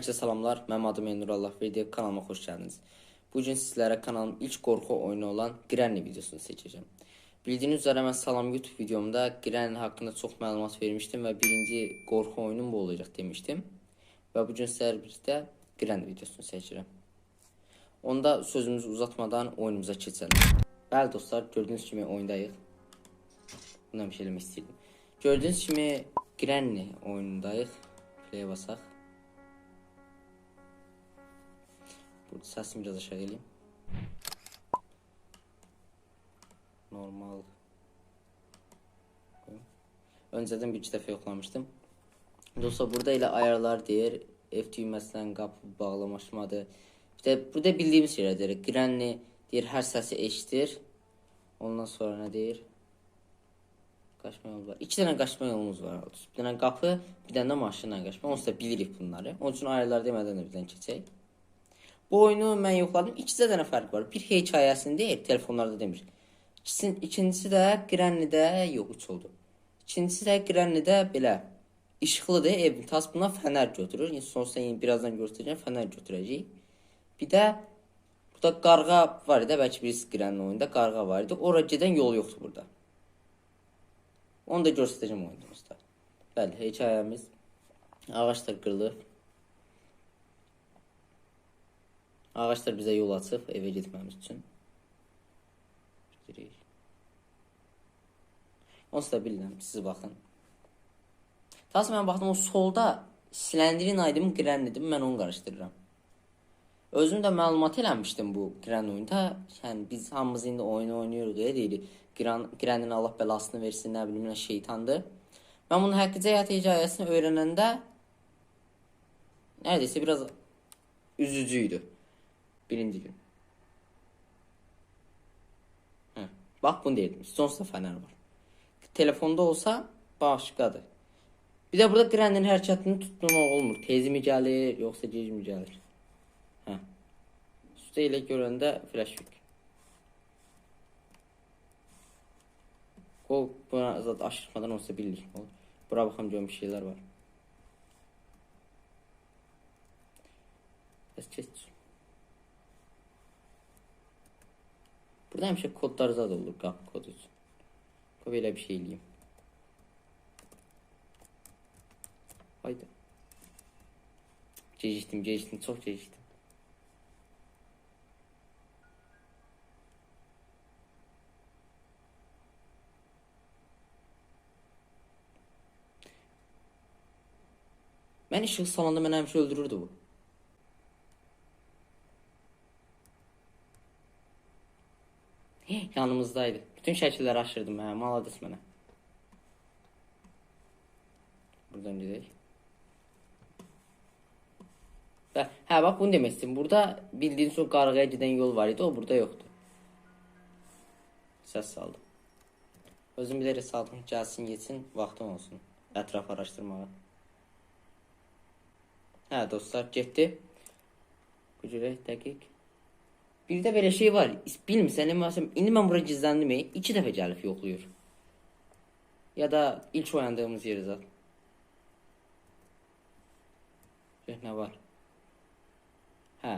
Herkese salamlar. Mənim adım Elnur Allah Video kanalıma hoş geldiniz. Bugün sizlere kanalım ilk korku oyunu olan Granny videosunu seçeceğim. Bildiğiniz üzere ben Salam YouTube videomda Granny hakkında çok məlumat vermiştim ve birinci korku oyunum bu olacak demiştim. Ve bugün sizlerle birlikte Granny videosunu seçeceğim. Onda sözümüzü uzatmadan oyunumuza keçelim. Bəli dostlar, gördüğünüz kimi oyundayıq. Bundan bir şey demək istəyirdim. Gördüğünüz kimi Granny oyunundayıq. Play'e basaq. Burada sesimi biraz aşağı geleyim. Normal. Önceden bir iki defa yoklamıştım. Dostlar burada ile ayarlar deyir. Ev düyməsindən qapı bağlamaşmadır. Bir de burada bildiğimiz şeyler deyir. Granny deyir hər səsi eşitir. Ondan sonra nə deyir? Qaçma yolu var. İki dənə qaçma yolumuz var. Bir dənə qapı, bir dənə də maşınla qaçma. Onsuz da bilirik bunları. Onun üçün ayarlar demədən də birdən keçək. Bu oyunu mən yoxladım. İkisi dənə fərq var. Bir hekayəsini deyir, telefonlarda demir. İkisin, ikincisi də Granny-də yox, üç oldu. İkincisi də Granny-də belə işıqlıdır. Ev tas buna fənər götürür. Yəni sonsuza yəni birazdan göstərəcəm, fənər götürəcək. Bir də burada qarğa var idi. Bəlkə birisi Granny oyunda qarğa var idi. Ora gedən yol yoxdur burada. Onu da göstərəcəm oyunumuzda. Bəli, hekayəmiz ağaclar qırılıb. Ağaçlar bizə yol açıb evə getməmiz üçün. Gidirik. Onsuz da bilirəm, siz baxın. Daha mən baxdım o solda Slenderin aydımı Granny'dir, mən onu qarışdırıram. Özüm də məlumat eləmişdim bu Granny oyunda. Yəni biz hamımız indi oyunu oynayırıq deyə deyirik. Gran Granny'nin Allah bəlasını versin, nə bilim, nə şeytandır. Mən bunun həqiqi həyat hekayəsini öyrənəndə neredeyse biraz üzücüydü. Birinci gün. Hə, bax bunu deyirdim. Sonsuza fənər var. Telefonda olsa başqadır. Bir də burada Granny'nin hərəkətini tutmaq olmur. Tezmi gəlir, yoxsa gecmi gəlir? Hə. Üstə ilə görəndə flashback. O buna zat aşırtmadan olsa bilir. O, bura baxam görüm bir şeyler var. Bəs keç. Burada həmişə kodlar zad olur qapı kodu. Qoy belə bir şey eləyim. Haydi. Gecikdim, gecikdim, çox gecikdim. Mən işıq salonda mən həmişə öldürürdü bu. Yanımızdaydı. Bütün şəkilləri aşırdım hə, malades mənə. Buradan. Və, hə, bax bunu istəyirəm. Burada bildiyiniz o qarğaya gedən yol var idi, o burada yoxdur. Səs saldım. Özüm bilərək saldım, gəlsin, geçsin, vaxtım olsun. Ətraf araşdırmağa. Hə, dostlar, getdi. Görək, dəqiq. Bir də belə şey var. Bilmirsən, məsələn, indi mən bura gizləndim, e, iki dəfə gəlib yoxlayır. Ya da ilk oyandığımız yeri zat. Görək nə var. Hə,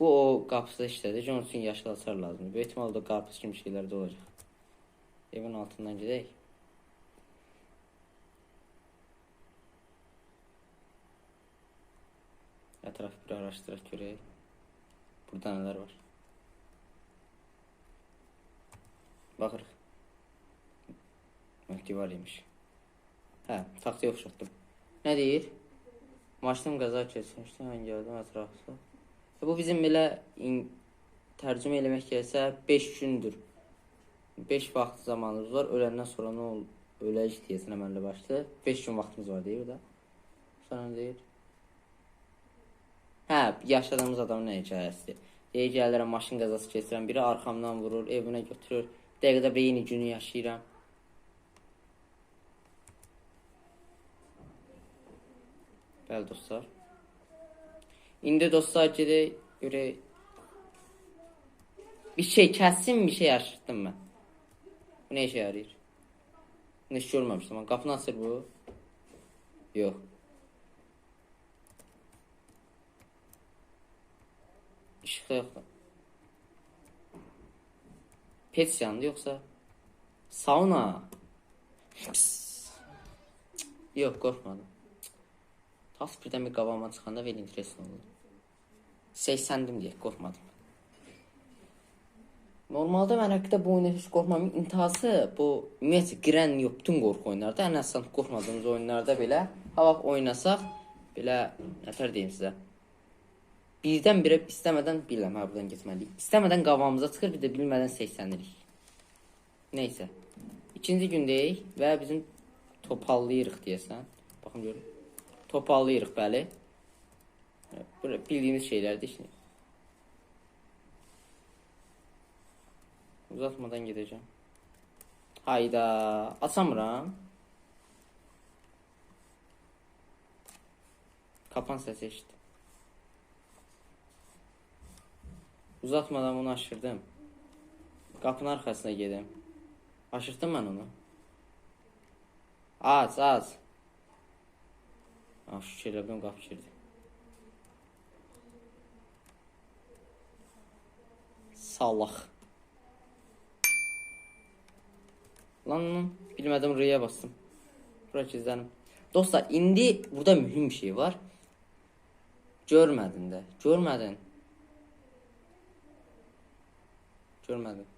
bu o qapısı işlədir. Onun üçün yaşıl açar lazımdır. Böyük ehtimalle qarpız kimi şeylər də olacaq. Evin altından gedək. Ətraf bir araşdıraq görək. Burada nələr var? Baxırıq. Məhki var imiş. Taxtaya oxşatdım. Nə deyir? Maşınım qəza keçmişdi, mən gəldim ətrafı. E, bu bizim belə tərcümə eləmək gəlsə 5 gündür. 5 vaxt zamanımız var. Öləndən sonra nə ol öləcək deyəsən əməlli başlı. 5 gün vaxtımız var deyir də. Sonra deyir? Hə, yaşadığımız adamın nə hekayəsidir. Deyir gəlirəm maşın qəzası keçirəm, biri arxamdan vurur, evinə götürür. Dəqiqədə bir eyni günü yaşayıram. Bəli dostlar. İndi dostlar gedək görək. Bir şey kəssin, bir şey yaşatdım mən. Bu nə işə yarayır? Bunu heç görməmişdim. Amma Qapını açır bu. Yox. İşıq da Pets yandı yoxsa sauna. Pis. Yox, qorxmadım. Tas birdən bir qabağıma çıxanda belə interesant oldu. 80-dim deyə qorxmadım. Normalda mən həqiqətən bu oyuna heç qorxmam. İntihası bu ümumiyyətlə girən yox bütün oyunlarda ən əsas qorxmadığımız oyunlarda belə ha vaxt oynasaq belə nətər deyim sizə. Birdən-birə istəmədən bilirəm ha buradan getməliyik. İstəmədən qabağımıza çıxır, bir də bilmədən 80-lik. Neysə. İkinci gündəyik və bizim topallayırıq deyəsən. Baxın görün. Topallayırıq bəli. Bura bildiyimiz şeylərdir şimdi. Uzatmadan gideceğim. Hayda. Asamıram. Kapan sesi eşittim. Uzatmadan bunu aşırdım. Qapının arxasına gedim. Aşırtdım mən onu. Az, az. Ah, şeylə biləm qapı girdi. Salaq. Lan lan bilmədim rıya bastım. Bura gizlənim. Dostlar indi burada mühüm bir şey var. Görmədin də. Görmədin. Görmədin.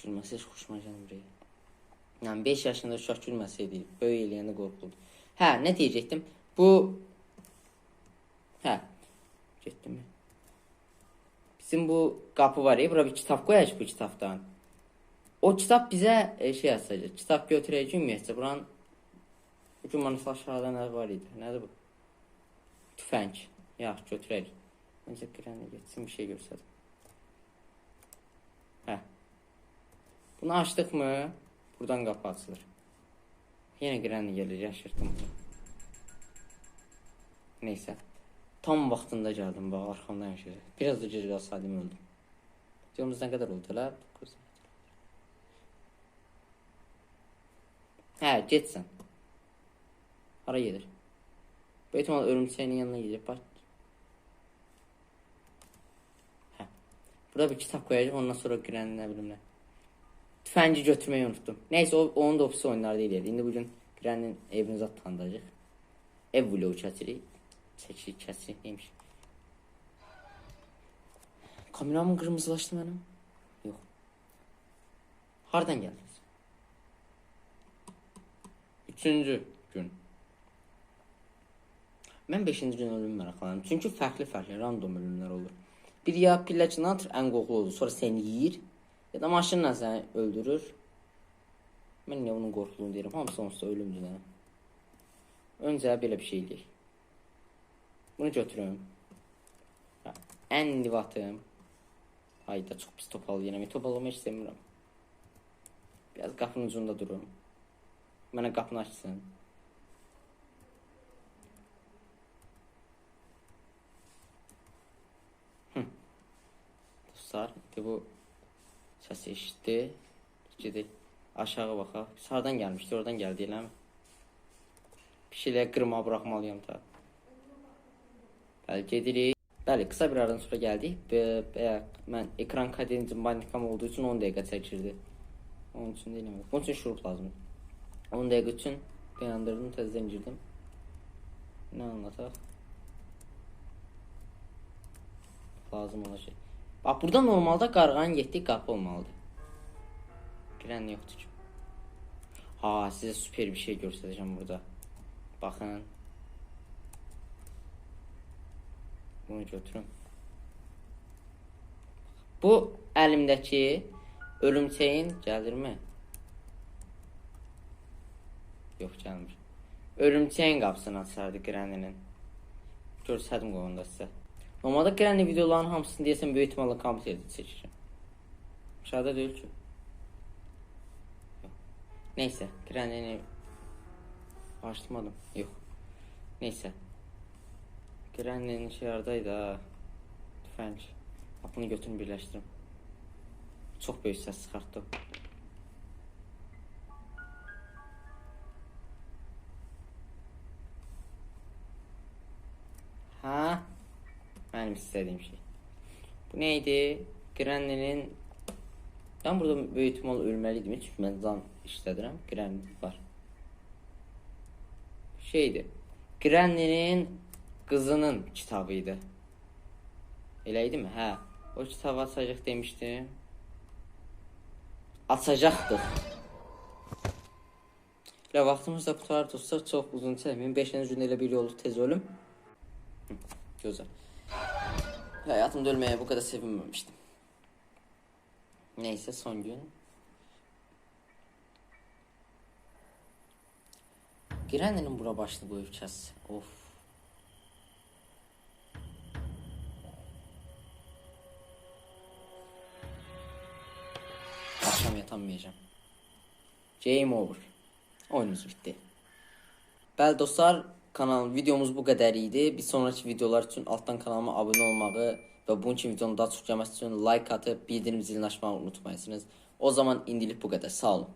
Gülməsə heç xoşuma gəlmir. Yəni 5 yaşında uşaq gülməsəydi, böyük eləyəndə qorxuldu. Hə, nə deyəcəkdim? Bu Hə. Getdimi? Bizim bu qapı var ya, bura bir kitab qoyacaq bu kitabdan. O kitab bizə e, şey yazacaq. Kitab götürəcək ümumiyyətlə buranın bu gün mənə aşağıda nə var idi? Nədir bu? Tüfəng. Yaxşı, götürərik. Məncə qirənə getsin bir şey görsədim. Hə. Bunu açdıq mı? Buradan qapı açılır. Yenə qirənə gəlir, yaşırtdım bunu. Neysə. Tam vaxtında gəldim, bax arxamdan yaşayır. Biraz da gec qalsaydım öldüm. Videomuz nə qədər oldu? 9 Hə, getsən. Hara gedir? Bu ehtimal örümçəyin yanına gedir. Bax. Burada bir kitab qoyacağım, ondan sonra nə. Tüfəngi götürməyi unutdum. Nəysə, o, onun da ofisi oyunlarda edirdi. İndi bugün girənin evini zat tanıdacaq. Ev vlogu çəkirik. Çəkik, kəsirik, neymiş. Kameramın qırmızılaşdı mənim. Yox. Hardan gəldiniz? Üçüncü gün. Mən 5-ci gün ölüm maraqlanıram. Çünki fərqli-fərqli random ölümlər olur. Bir ya pilləcini atır, ən qoğlu olur, sonra səni yeyir. Ya da maşınla səni öldürür. Mən niyə bunun qorxuluğunu deyirəm? Hamısı onsuz ölümdür. də. Öncə belə bir şey deyək. Bunu götürüm. Ən divatım. Hayda çox pis topalayıram. Topalamayı istəmirəm. Biraz qapının ucunda durum. Mənə qapını açsın. Dostlar, indi bu səsi eşitdi. Gedək aşağı baxaq. Biz hardan gəlmişdi? Oradan gəldi eləmi? Bir şeylər qırma buraxmalıyam da. Bəli, gedirik. Bəli, qısa bir aradan sonra gəldik. Bayaq mən ekran kadencim bandikam olduğu üçün 10 dəqiqə çəkirdi. Onun üçün də eləmədim. Bunun üçün şurup lazımdır. 10 dəqiqə üçün dayandırdım, təzədən girdim. Nə anlataq? Lazım olan şey. Bax, burada normalda qarğanın getdiyi qapı olmalıdır. Girən yoxdur ki. Ha, sizə süper bir şey göstərəcəm burada. Baxın. Bunu götürün. Bu əlimdəki örümçəyin gəlirmi? Yox, gəlmir. Örümçəyin qapısını açardı Granny'nin. Görsədim qoyunda sizə. Normalda Granny videoların hamısını deyəsən böyük ehtimalla kompüterdə çəkirəm. Aşağıda deyil ki. Yox. Neysə, Granny'ni açmadım. Yox. Neysə. Granny'nin şey haradaydı ha. Tüfəng. Bunu götürün birləşdirin. Çox böyük səs çıxartdı. istədiyim şey. Bu nə idi? Grenlinin Mən burada böyük ehtimal ölməliydim, çünki mən can işlədirəm. Grenlin var. Şeydir. Grenlinin qızının kitabı idi. Elə idimi? Hə. O kitabı açacaq demişdim. Açacaqdıq. Elə vaxtımız da qutardı dostlar. Çox uzun çəkməyim. 5-ci gün elə bir yolu tez ölüm. Gözəl. Hayatımda ölmeye bu kadar sevinmemiştim. Neyse son gün. Girenlerin bura başını koyacağız. Of. Akşam yatamayacağım. Game over. Oyunumuz bitti. Bəli dostlar, kanal videomuz bu qədər idi. Bir sonraki videolar üçün altdan kanalıma abunə olmağı və bunun kimi videonun daha çox gəlməsi üçün like atıb bildirim zilini açmağı unutmayasınız. O zaman indilik bu qədər. Sağ olun.